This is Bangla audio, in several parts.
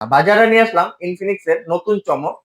বাজারে নিয়ে আসলাম ইনফিনিক্স এর নতুন চমক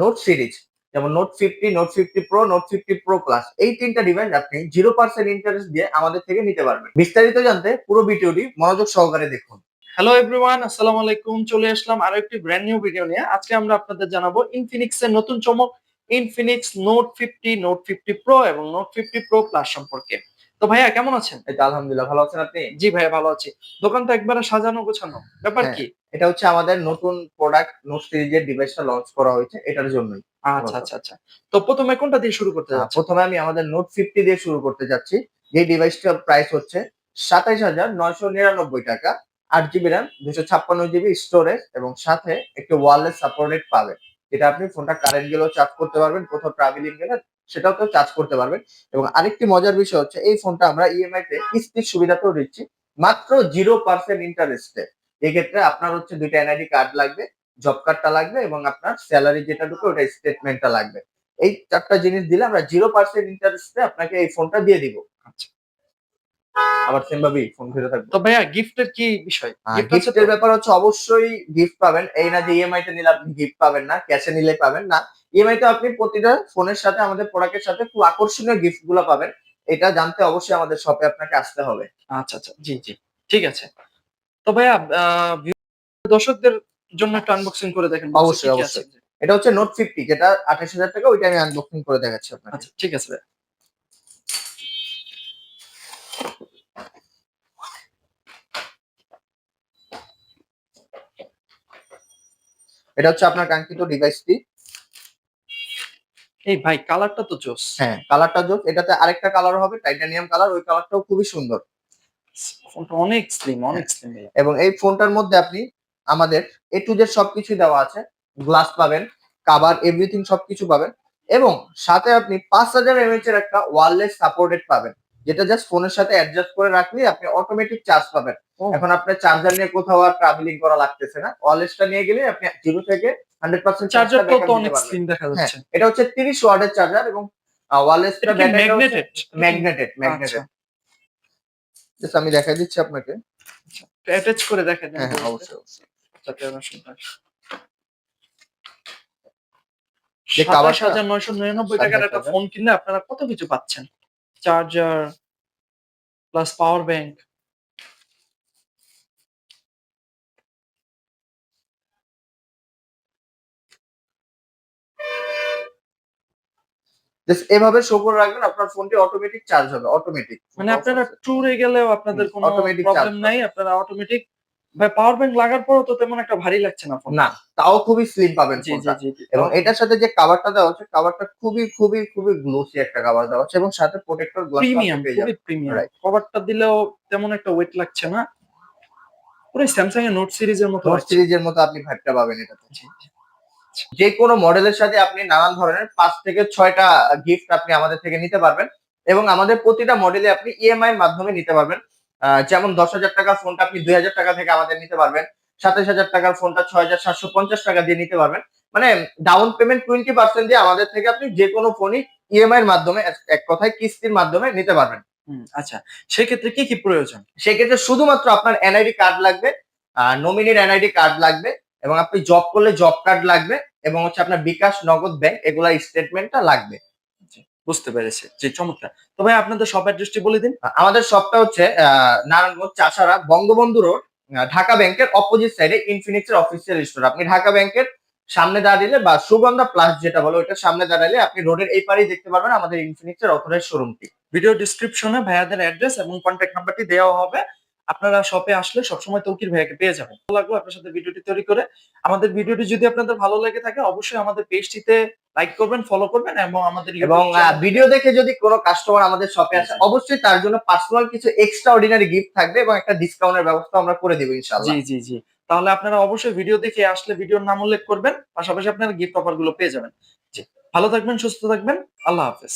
নোট সিরিজ যেমন note fifty note fifty pro note fifty pro plus এই তিনটা ডিভাইস আপনি জিরো পার্সেন্ট ইন্টারেস্ট দিয়ে আমাদের থেকে নিতে পারবেন। বিস্তারিত জানতে পুরো ভিডিওটি মনোযোগ সহকারে দেখুন। হ্যালো এভরিওয়ান আসসালামু আলাইকুম। চলে আসলাম আরও একটি ব্র্যান্ড নিউ ভিডিও নিয়ে। আজকে আমরা আপনাদের জানাব ইনফিনিক্স এর নতুন চমক Infinix note fifty note fifty pro এবং নোট ফিফটি প্রো প্লাস সম্পর্কে। তো ভাইয়া কেমন আছেন? এই তো আলহামদুলিল্লাহ ভালো আছেন আপনি? জি ভাইয়া ভালো আছি। দোকান তো একবারে সাজানো গোছানো ব্যাপার হ্যাঁ। কি? এটা হচ্ছে আমাদের নতুন প্রোডাক্ট নোট সিরিজের ডিভাইসটা লঞ্চ করা হয়েছে এটার জন্যই। আচ্ছা আচ্ছা আচ্ছা তো প্রথমে কোনটা দিয়ে শুরু করতে আহ, যাচ্ছেন? প্রথমে আমি আমাদের নোট ফিফটি দিয়ে শুরু করতে যাচ্ছি। যে ডিভাইসটার প্রাইস হচ্ছে সাতাইশ হাজার নয়শো নিরানব্বই টাকা আট জিবি র্যাম দুশো ছাপ্পান্ন জিবি স্টোরেজ এবং সাথে একটি ওয়ারলেস সাপোর্টেড পাবেন। যেটা আপনি ফোনটা কারেন্ট গেলেও চার্জ করতে পারবেন কোথাও ট্রাভেলিং গেলে সেটাও তো চার্জ করতে পারবেন। এবং আরেকটি মজার বিষয় হচ্ছে এই ফোনটা আমরা ইএমআই তে কিস্তির সুবিধাতেও দিচ্ছি মাত্র জিরো পার্সেন্ট ইন্টারেস্টে এক্ষেত্রে আপনার হচ্ছে দুইটা এনআইডি কার্ড লাগবে জব কার্ডটা লাগবে এবং আপনার স্যালারি যেটা ঢুকে ওটা স্টেটমেন্টটা লাগবে। এই চারটা জিনিস দিলে আমরা জিরো পার্সেন্ট ইন্টারেস্টে আপনাকে এই ফোনটা দিয়ে দিব। আচ্ছা। আবার সেম ভাবেই ফোন ফিরে থাকবে। তো ভাইয়া গিফটের কি বিষয়? গিফটের ব্যাপার হচ্ছে অবশ্যই গিফট পাবেন। এই না যে ইএমআই তে নিলে আপনি গিফট পাবেন না ক্যাশে নিলে পাবেন না। ইএমআই তে আপনি প্রতিটা ফোনের সাথে আমাদের প্রোডাক্টের সাথে খুব আকর্ষণীয় গিফটগুলো পাবেন। এটা জানতে অবশ্যই আমাদের শপে আপনাকে আসতে হবে। আচ্ছা আচ্ছা। জি জি। ঠিক আছে। তো ভাইয়া দর্শকদের জন্য একটা আনবক্সিং করে দেখেন অবশ্যই, অবশ্যই। এটা হচ্ছে নোট ফিফটি যেটা আঠাশ হাজার টাকা ওইটা আমি আনবক্সিং করে দেখাচ্ছি আপনাকে। আচ্ছা ঠিক আছে ভাইয়া। এটা হচ্ছে আপনার কাঙ্ক্ষিত ডিভাইসটি এই ভাই কালারটা তো জোস। হ্যাঁ কালারটা জোস। এটাতে আরেকটা কালার হবে টাইটানিয়াম কালার ওই কালারটাও খুবই সুন্দর। ফোনটা অনেক স্লিম অনেক হ্যাঁ। স্লিম এবং এই ফোনটার মধ্যে আপনি আমাদের এ টু জেড সবকিছু দেওয়া আছে। গ্লাস পাবেন কাভার এভরিথিং সবকিছু পাবেন। এবং সাথে আপনি পাঁচ হাজার এমএইচ এর একটা ওয়ারলেস সাপোর্টেড পাবেন। যেটা জাস্ট ফোনের সাথে অ্যাডজাস্ট করে রাখলে আপনি অটোমেটিক চার্জ পাবেন। এখন আপনার চার্জার নিয়ে কোথাও আর ট্রাভেলিং করা লাগতেছে না। ওয়ারলেসটা নিয়ে গেলে আপনি জিরো থেকে হান্ড্রেড পার্সেন্ট চার্জারটাও তো অনেক স্লিম দেখা হ্যাঁ যাচ্ছে। এটা হচ্ছে তিরিশ ওয়াটের চার্জার এবং ওয়ারলেসটা ম্যাগনেটেড ম্যাগনেটেড ম্যাগনেটেড জাস্ট আমি দেখাই দিচ্ছি আপনাকে। অ্যাটাচ করে দেখা যায় হ্যাঁ হ্যাঁ অবশ্যই অবশ্যই। যাতে আমরা শুনতে। যে টাকার একটা ফোন কিনলে আপনারা কত কিছু পাচ্ছেন? Charger plus power bank just এভাবে শো করে রাখবেন আপনার ফোনটি অটোমেটিক চার্জ হবে অটোমেটিক মানে আপনারা ট্যুরে গেলেও আপনাদের কোনো automatic প্রবলেম নাই আপনারা অটোমেটিক ভাই পাওয়ার ব্যাংক লাগার পরও তো তেমন একটা ভারী লাগছে না ফোন না তাও খুবই স্লিম পাবেন জি জি জি জি। এবং এটার সাথে যে কভারটা দেওয়া হচ্ছে কভারটা খুবই খুবই খুবই গ্লোসি একটা কভার দেওয়া হচ্ছে এবং সাথে প্রোটেক্টর গ্লাস প্রিমিয়াম খুবই প্রিমিয়াম. কভারটা দিলেও তেমন একটা ওয়েট লাগছে না। পুরো স্যামসাং এর নোট সিরিজের মতো নোট সিরিজের মতো আপনি ভাইবটা পাবেন এটাতে। জি। যে কোনো মডেলের সাথে আপনি নানান ধরনের পাঁচ থেকে ছয়টা গিফট আপনি আমাদের থেকে নিতে পারবেন এবং আমাদের প্রতিটা মডেলে আপনি ইএমআই এর মাধ্যমে নিতে পারবেন। যেমন দশ হাজার টাকার ফোনটা আপনি দুই হাজার টাকা থেকে আমাদের নিতে পারবেন। সাতাশ হাজার টাকার ফোনটা ছয় হাজার সাতশো পঞ্চাশ টাকা দিয়ে নিতে পারবেন। মানে ডাউন পেমেন্ট টোয়েন্টি পার্সেন্ট দিয়ে আমাদের থেকে আপনি যে কোনো ফোনই ইএমআই এর মাধ্যমে এক- কথায় কিস্তির মাধ্যমে নিতে পারবেন। আচ্ছা। সেক্ষেত্রে কি কি প্রয়োজন? সেক্ষেত্রে শুধুমাত্র আপনার এনআইডি কার্ড লাগবে নমিনির এনআইডি কার্ড লাগবে এবং আপনি জব করলে জব কার্ড লাগবে এবং হচ্ছে আপনার বিকাশ নগদ ব্যাংক এগুলা স্টেটমেন্টটা লাগবে। বুঝতে পেরেছি। যে চমৎকার। তো ভাই আপনাদের সব অ্যাড্রেসটি বলে দিন। আমাদের শপটা হচ্ছে নারায়ণগঞ্জ চাষারা বঙ্গবন্ধু রোড ঢাকা ব্যাংকের অপোজিট সাইডে ইনফিনিক্সের অফিসিয়াল স্টোর আপনি ঢাকা ব্যাংকের সামনে দাঁড়িয়ে বা সুগন্ধা প্লাস যেটা বলো ওইটার সামনে দাঁড়ালে আপনি রোডের এই পারেই দেখতে পারবেন আমাদের ইনফিনিক্সের অথরাইজ শোরুমটি ভিডিও ডিসক্রিপশনে ভাইয়াদের অ্যাড্রেস এবং কন্ট্যাক্ট নাম্বারটি দেওয়া হবে। আপনারা শপে আসলে সবসময় তৌকির ভাইয়াকে পেয়ে যাবেন। ভালো লাগল আপনার সাথে ভিডিওটি তৈরি করে। আমাদের ভিডিওটি যদি আপনাদের ভালো লেগে থাকে অবশ্যই আমাদের পেজটিতে লাইক করবেন ফলো করবেন এবং আমাদের এবং ভিডিও দেখে যদি কোনো কাস্টমার আমাদের শপে আসে অবশ্যই। তার জন্য পার্সোনাল কিছু এক্সট্রা অর্ডিনারি গিফট থাকবে এবং একটা ডিসকাউন্টের ব্যবস্থা আমরা করে দেবো ইনশাআল্লাহ। জি জি জি। তাহলে আপনারা অবশ্যই ভিডিও দেখে আসলে ভিডিওর নাম উল্লেখ করবেন পাশাপাশি আপনারা গিফট অফারগুলো পেয়ে যাবেন। জি ভালো থাকবেন সুস্থ থাকবেন আল্লাহ হাফেজ।